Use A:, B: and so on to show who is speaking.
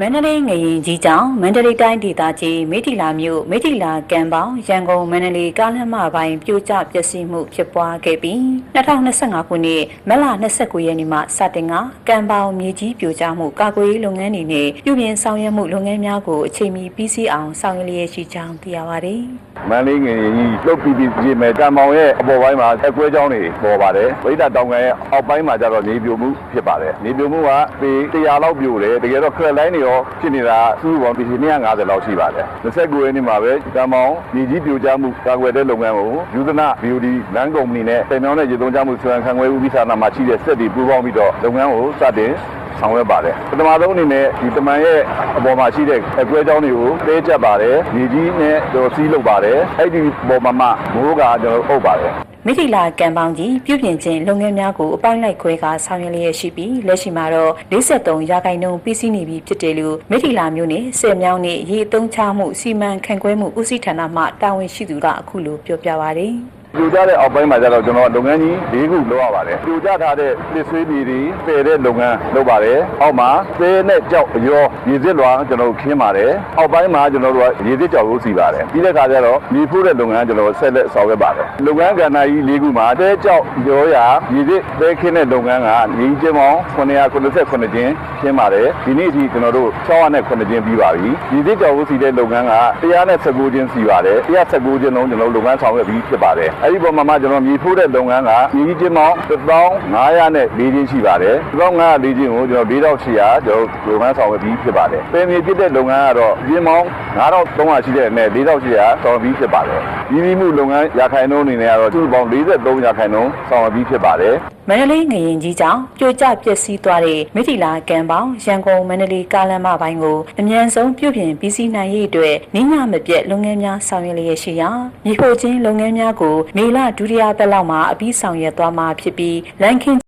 A: မန္တလေးငရင်ကြီးကြောင့်မန္တလေးတိုင်းဒေသကြီးမိထီလာမြို့မိထီလာကံပေါင်ရန်ကုန်မန္တလေးကားလမ်းမပိုင်းပြိုကျပျက်စီးမှုဖြစ်ပွားခဲ့ပြီး2025ခုနှစ်မတ်လ29ရက်နေ့မှစတင်ကကံပေါင်မြေကြီးပြိုကျမှုကာကွယ်ရေးလုပ်ငန်းတွေနဲ့ပြုပြင်ဆောင်ရွက်မှုလုပ်ငန်းများကိုအချိန်မီပြီးစီးအောင်ဆောင်ရွက်လျက်ရှိကြောင်းသိရပါတယ်။
B: မန္တလေးငယ်ကြီးလှုပ်ပြီးပြီးပြင်မဲ့ကံမောင်ရဲ့အပေါ်ပိုင်းမှာအကွဲကြောင်းတွေပေါ်ပါတယ်ဝိဒတောင်ကန်ရဲ့အောက်ပိုင်းမှာကျတော့နေပြိုမှုဖြစ်ပါတယ်နေပြိုမှုကပေ100လောက်ပြိုတယ်တကယ်တော့ခရက်လိုင်းတွေရောဖြစ်နေတာသူ့ဘောပြည်250လောက်ရှိပါတယ်29ရက်နေ့မှာပဲကံမောင်မြေကြီးပြိုကျမှုကာကွယ်တဲ့လုပ်ငန်းကိုယူဇနာ BUD လမ်းကုမ္ပဏီနဲ့တင်မြောင်းတဲ့ရေသုံးချမှုဆွမ်းခံခွဲဦးပြီးဌာနမှာရှိတဲ့စက်တွေပူးပေါင်းပြီးတော့လုပ်ငန်းကိုစတင်ဆောင်ရွက်ပါတယ်ပထမဆုံးအနေနဲ့ဒီတမန်ရဲ့အပေါ်မှာရှိတဲ့အကွဲကြောင်းတွေကိုတဲကျက်ပါတယ်မြေကြီးနဲ့တော့စီးလုပ်ပါတယ်အဲ့ဒီပေါ်မှာမှမိုးကကျွန်တော်အုပ်ပါတယ်
A: မိထီလာကံပေါင်းကြီးပြုပြင်ခြင်းလုပ်ငန်းများကိုအပိုင်းလိုက်ခွဲကဆောင်ရွက်လျက်ရှိပြီးလက်ရှိမှာတော့53ရာခိုင်နှုန်းပြီးစီးနေပြီဖြစ်တယ်လို့မိထီလာမျိုးနဲ့ဆယ်မြောင်းနဲ့ရေအသုံးချမှုစီမံခန့်ခွဲမှုဦးစီးဌာနမှတာဝန်ရှိသူကအခုလိုပြောပြပါဗျ။
B: ပြိုကျတဲ့အောက်ပိုင်းမှာကျတော့ကျွန်တော်လုပ်ငန်းကြီး၄ခုလုပ်ရပါတယ်ပြိုကျထားတဲ့လစ်ဆွေးပြည်တွေပယ်တဲ့လုပ်ငန်းလုပ်ပါတယ်အောက်မှာသဲနဲ့ကြောက်ရောရေစစ်လွှာကျွန်တော်ခင်းပါတယ်အောက်ပိုင်းမှာကျွန်တော်တို့ကရေစစ်ကြောက်ကိုစီပါတယ်ပြီးတဲ့ခါကျတော့မြေဖို့တဲ့လုပ်ငန်းကျွန်တော်ဆက်လက်ဆောင်ရွက်ပါတယ်လုပ်ငန်းကဏ္ဍကြီး၄ခုမှာသဲကြောက်ရောရာရေစစ်သဲခင်းတဲ့လုပ်ငန်းကနေချင်းပေါင်း998ချင်းခင်းပါတယ်ဒီနေ့အထိကျွန်တော်တို့609ချင်းပြီးပါပြီရေစစ်ကြောက်ကိုစီတဲ့လုပ်ငန်းက119ချင်းစီပါတယ်119ချင်းလုံးကျွန်တော်လုပ်ငန်းဆောင်ရွက်ပြီးဖြစ်ပါတယ်အဲ့ဒီပေါ်မှာမှကျွန်တော်မြေဖို့တဲ့လုပ်ငန်းကမြေကြီးချင်းပေါင်း1500နဲ့4ချင်းရှိပါတယ်1500 4ချင်းကိုကျွန်တော်4800ကျွန်တော်လုပ်ငန်းဆောင်ရွက်ပြီးဖြစ်ပါတယ်ပင်မြေဖြစ်တဲ့လုပ်ငန်းကတော့ချင်းပေါင်း9300ရှိတဲ့အနက်4800ဆောင်ရွက်ပြီးဖြစ်ပါတယ် ဒီဒီမှုလုပ်ငန်းရာခိုင်နှုန်းအနေနဲ့ကတော့သူ့ပေါင်း43ရာခိုင်နှုန်းဆောင်ရွက်ပြီးဖြစ်ပါတယ်
A: မန္တလေးငရင်ကြီးကြောင့်ပြိုကျပျက်စီးသွားတဲ့မိထီလာကံပေါင်ရန်ကုန်မန္တလေးကားလမ်းမပိုင်းကိုအမြန်ဆုံးပြုပြင်ပြီးစီးနိုင်ရေးအတွက်နိညာမပြတ်လုပ်ငန်းများဆောင်ရွက်လျက်ရှိရာမြေဖို့ချင်းလုပ်ငန်းများကိုမေလဒုတိယပတ်လောက်မှာအပြီးဆောင်ရွက်သွားမှာဖြစ်ပြီးလန်ကင်